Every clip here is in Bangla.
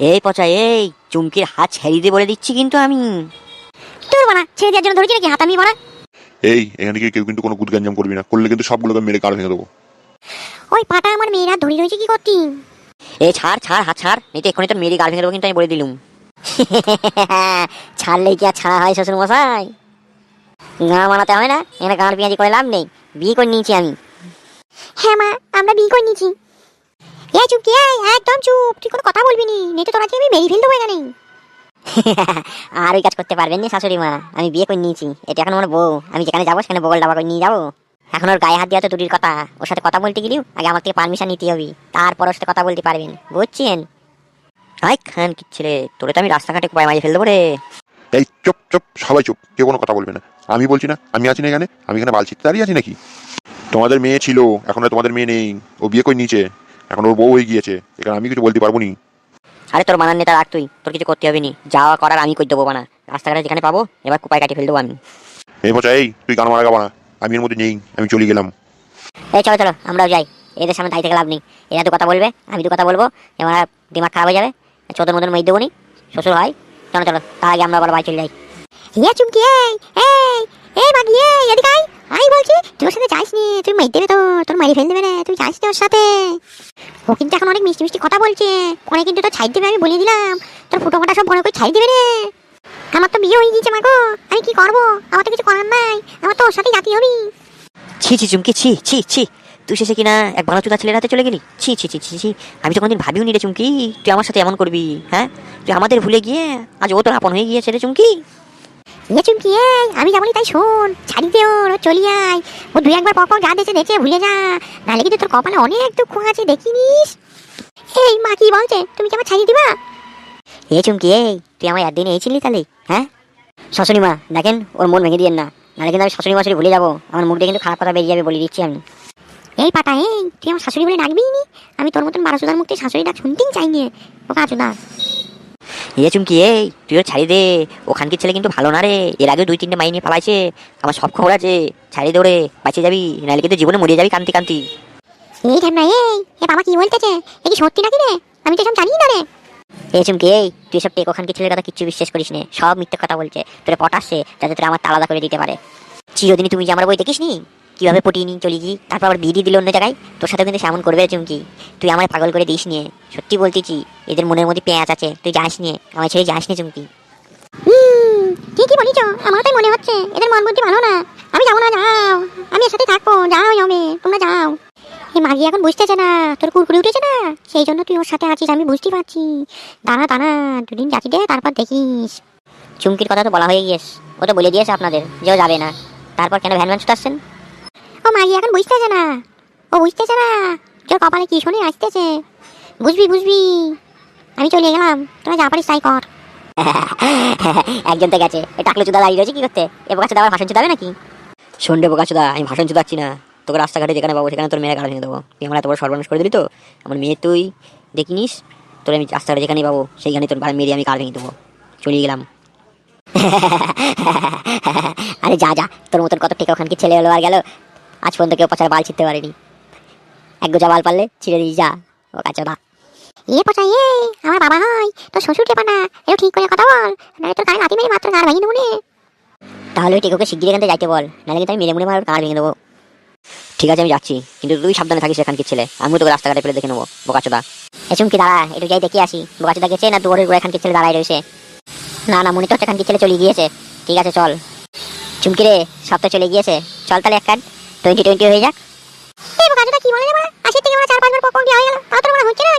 এই পচা এই চুমকির হাত ছেড়ে দিয়ে বলে দিচ্ছি কিন্তু আমি। তোর বানা ছেড়ে দেওয়ার জন্য ধরেছি নাকি? হাত আমি বানা এই এখান থেকে কেউ কিন্তু কোনো গুদগাঞ্জাম করবি না। করলে কিন্তু সবগুলোকে মেরে কার ভেঙে দেবো। ওই পাটা আমার মেয়েরা ধরে রয়েছে কি করতি? এ ছাড় ছাড় হাত ছাড়। এই তো এক্ষুনি তোর মেয়েরই গাল ভেঙে দেবো কিন্তু আমি বলে দিলুম। ছাড়লেই কি আর ছাড়া হয় শ্বশুর মশাই? গা মানাতে হয় না। এখানে গাঁড় পেঁয়াজি করে লাভ নেই। বিয়ে করে নিয়েছি আমি। হ্যাঁ মা আমরা বিয়ে করে নিয়েছি। এই চুপ কি একদম চুপ। তুই কোনো কথা বলবি নি? নেটে তোরা আমি মেরে ফেলতে এখানে আর ওই কাজ করতে পারবেন না শাশুড়ি মা। আমি বিয়ে করে নিয়েছি। এটা এখন আমার বউ। আমি যেখানে যাব সেখানে বগল ডাবা করে নিয়ে যাব। এখন ওর গায়ে হাত দেওয়া তো কথা। ওর সাথে কথা বলতে গেলেও আগে আমার থেকে পারমিশন নিতে হবে। তারপর ওর সাথে কথা বলতে পারবেন। বুঝছেন? হাই খান কি ছেলে। তোরে তো আমি রাস্তাঘাটে পায়ে মাঝে ফেল দেবো রে। এই চুপ চুপ, সবাই চুপ। কেউ কোনো কথা বলবে না। আমি বলছি না, আমি আছি না এখানে। আমি এখানে বালছিতে দাঁড়িয়ে আছি নাকি? তোমাদের মেয়ে ছিল। এখন আর তোমাদের মেয়ে নেই। ও বিয়ে করে নিয়েছে। এখন ওর বউ হয়ে গিয়েছে এখানে আমি কিছু বলতে পারব নি। আরে তোর মানার নেতা রাখ তুই তোর কিছু করতে হবে নি যাওয়া করার আমি করে দেবো বানা রাস্তাঘাটে যেখানে পাবো এবার কুপায় কাটিয়ে ফেল দেবো আমি। এই পচা এই তুই গান মারা গাবা না। আমি এর মধ্যে নেই আমি চলে গেলাম। এই চলো চলো আমরাও যাই। এদের সামনে দাঁড়িয়ে থেকে লাভ নেই। এরা তো কথা বলবে আমি তো কথা বলব। এবার দিমাগ খারাপ হয়ে যাবে। চোদ্দ মতন মেয়ে দেবো নি শ্বশুর হয় চলো চলো তার আগে আমরা আবার বাড়ি চলে যাই। ইয়া চুমকি এই এই এই এই এদিকে আই আই বলছি, তুই ওর সাথে যাইস নি তুই মেয়ে দেবে তো, তোর মারি ফেল দেবে তুই যাইস নি ওর সাথে। ও কিন্তু এখন অনেক মিষ্টি মিষ্টি কথা বলছে পরে কিন্তু তোর ছাই দেবে আমি বলে দিলাম, তোর ফুটো ফাটা সব বড় করে ছাই দেবে রে আমার তো বিয়ে হয়ে গিয়েছে, মাগো, আমি কি করব? আমার তো কিছু করার নাই, আমার তো ওর সাথে জাতি হবি। ছি ছি, চুমকি, ছি ছি ছি, তুই শেষে কিনা এক ভালো চুদা ছেলের হাতে চলে গেলি? ছি ছি ছি ছি ছি, আমি তো কোনোদিন ভাবিও নি রে চুমকি, তুই আমার সাথে এমন করবি হ্যাঁ? তুই আমাদের ভুলে গিয়ে আজ ও তোর আপন হয়ে গিয়েছে রে চুমকি। এই আমি যেমনই তাই ছাড়ি দে ওর চলি আয়। ও দুই একবার গা দেছে ভুলে যা। কিন্তু তোর কপালে অনেক দুঃখ আছে, দেখিনিস? এই মা, কি বলছে? তুমি কি আমার ছাড়িয়ে দিবা? এই, তুই আমার একদিন এই ছিলি তাহলে হ্যাঁ? শাশুড়ি মা, দেখেন, ওর মন ভেঙে দিয়েন না কিন্তু আমি শাশুড়ি ভুলে যাব, আমার মুখ দিয়ে কিন্তু খারাপ কথা বেরিয়ে যাবে বলে দিচ্ছি আমি। এই পাটা এই, তুই আমার শাশুড়ি বলে ডাকবি নি? আমি তোর মতন বারো সুদার মুখ থেকে শাশুড়ি ডাক শুনতেই চাইনি ও কাজুদা এ চুমকি এই তুই ওর ছাড়ি দে ওখানকার ছেলে কিন্তু ভালো না রে এর আগে দুই তিনটে মাই নিয়ে পালাইছে আমার সব খবর আছে ছাড়ি দৌড়ে বাঁচিয়ে যাবি নাহলে কিন্তু জীবনে মরে যাবি কান্তি কান্তি। এই এ বাবা কি বলতেছে? এ কি সত্যি নাকি রে? আমি তো এসব জানি না রে। এই চুমকি এই তুই সব টেক ওখানকে ছেলের কথা কিচ্ছু বিশ্বাস করিস নে সব মিথ্যে কথা বলছে তোরে পটাচ্ছে যাতে তোরা আমার আলাদা করে দিতে পারে। চিরদিনই তুমি যে আমার বই দেখিস নি কীভাবে পটিয়ে নিয়ে চলে গিয়ে তারপর আবার বিয়ে দিল অন্য জায়গায়। তোর সাথে কিন্তু সেমন করবে চুমকি তুই আমার পাগল করে দিস নিয়ে। সত্যি বলতেছি এদের মনের মধ্যে পেঁয়াজ আছে। তুই যাস নিয়ে। আমার ছেড়ে যাস নি চুমকি। ঠিকই বলিছ। আমার তাই মনে হচ্ছে। এদের মন বুদ্ধি ভালো না। আমি যাব না, যাও। আমি এর সাথে থাকব। যাও জমে তোমরা যাও। এই মাগি এখন বুঝতেছে না। তোর কুরকুরি উঠেছে না? সেই জন্য তুই ওর সাথে আছিস, আমি বুঝতে পারছি। দাঁড়া দাঁড়া। দুদিন যাচ্ছি দে, তারপর দেখিস। চুমকির কথা তো বলা হয়ে গিয়েস ও তো বলে দিয়েছে আপনাদের যে ও যাবে না। তারপর কেন ভ্যান ভ্যান ও মাগি এখন বুঝতেছে না। ও বুঝতেছে না। তোর কপালে কি শুনে আসতেছে? বুঝবি বুঝবি। আমি চলে গেলাম। তোরা যা পারিস তাই কর। একজন তো গেছে। এই টাকলে চুদা দাঁড়িয়ে রয়েছে কি করতে? এ বোকা চুদা আবার ভাষণ চুদাবে নাকি? শোন রে বোকাচোদা আমি ভাষণ চুদাচ্ছি না। তোকে রাস্তাঘাটে যেখানে পাবো সেখানে তোর মেয়ের গাল ভেঙে দেবো। তুই আমার এত বড় সর্বনাশ করে দিলি তো। আমার মেয়ে তুই দেখিনিস? তোর আমি রাস্তাঘাটে যেখানে পাবো সেইখানে তোর ভাই মেরে আমি গাল ভেঙে দেবো। চলে গেলাম। আরে যা যা। তোর মতন কত টেকা ওখানকে ছেলে হলো আর গেল। আজ পর্যন্ত কেউ পচার বাল ছিটতে পারেনি। এক গোজা বাল পারলে ছিঁড়ে দিস যা। ও কাছে না এ পচা এ আমার বাবা হয়। তোর শ্বশুর টেপা না এও ঠিক করে কথা বল। নাহলে তোর গায়ে লাথি মেরে মাত্র গাড় ভেঙে দেবো নে। তাহলে ওই টেকোকে শিগগির এখান থেকে যাইতে বল। নাহলে কিন্তু আমি মেরে মুড়ে মার গাড় ভেঙে দেবো। ঠিক আছে আমি যাচ্ছি। কিন্তু তুই সাবধানে থাকিস এখানকার ছেলে। আমিও তোকে রাস্তাঘাটে ফেলে দেখে নেব। বোকাচোদা। এ চুমকি দাঁড়া। একটু যাই দেখে আসি। বোকাচোদা গেছে না দুয়ারের গোড়া এখানকে ছেলে দাঁড়ায় রয়েছে? না না মনে তো হচ্ছে এখানকে ছেলে চলে গিয়েছে। ঠিক আছে চল। চুমকি রে সব তো চলে গিয়েছে। চল তাহলে এক কাজ টোয়েন্টি টোয়েন্টি হয়ে যাক? এই বোকাচোদা কি বলে থেকে চার পাঁচবার হয়ে গেল। তাও তোর মনে হচ্ছে না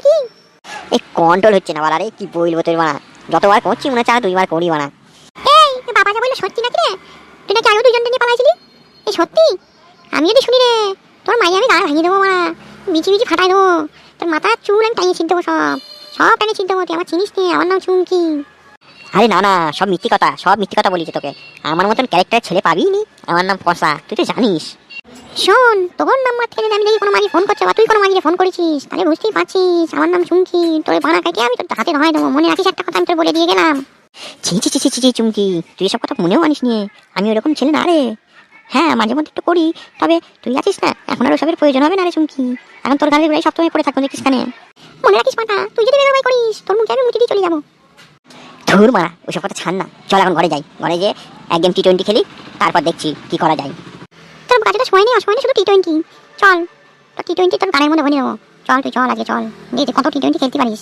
এই কন্ট্রোল হচ্ছে না কি বলব তুই বাড়া যতবার করছি মনে দুইবার করি এই বাবা যা বলল সত্যি নাকি রে? তুই নাকি আগে দুজনকে নিয়ে পালাইছিলি? এই সত্যি? আমি যদি শুনি রে তোর মাইয়া আমি গাড় ভাঙিয়ে দেবো মারা বিচি বিচি ফাটাই দেবো। তোর মাথার চুল আমি টানিয়ে ছিনতে সব। সব টানিয়ে ছিনতে তুই আমার চিনিস নে আমার নাম চুমকি। আরে না না সব মিথ্যে কথা সব মিথ্যে কথা বলিছে তোকে। আমার মতন ক্যারেক্টার ছেলে পাবি নি। আমার নাম কষা তুই তো জানিস। শোন, তোর নাম্বার থেকে আমি দেখি কোনো মাঝি ফোন করছে বা তুই কোনো মাঝিকে ফোন করেছিস, তাহলে বুঝতেই পারছিস, আমার নাম চুমকি তোর বানা কাটিয়ে আমি তোর হাতে ধরাই দেবো, মনে রাখিস একটা কথা আমি তোর বলে দিয়ে গেলাম। ছি ছি ছি ছি ছি চুমকি, তুই এসব কথা মনেও আনিস নিয়ে আমি ওরকম ছেলে না রে। হ্যাঁ মাঝে মধ্যে একটু করি, তবে তুই আছিস না, এখন আর ওসবের প্রয়োজন হবে না রে চুমকি। এখন তোর গাড়ির ঘুরে সবসময় পড়ে থাকব, দেখিস কানে। মনে রাখিস মাথা তুই যদি বেরোবাই করিস, তোর মুখে আমি মুচি দিয়ে চলে যাব। ধুর মারা, ওসব কথা ছাড় না। চল এখন ঘরে যাই, ঘরে যে এক গেম টি টোয়েন্টি খেলি, তারপর দেখছি কি করা যায়। তোর কাছে তো সময় নেই শুধু টি টোয়েন্টি চল টি টোয়েন্টি তোর গানের মধ্যে ভরে নেব চল তুই, চল আগে চল। দেখি কত টি টোয়েন্টি খেলতে পারিস।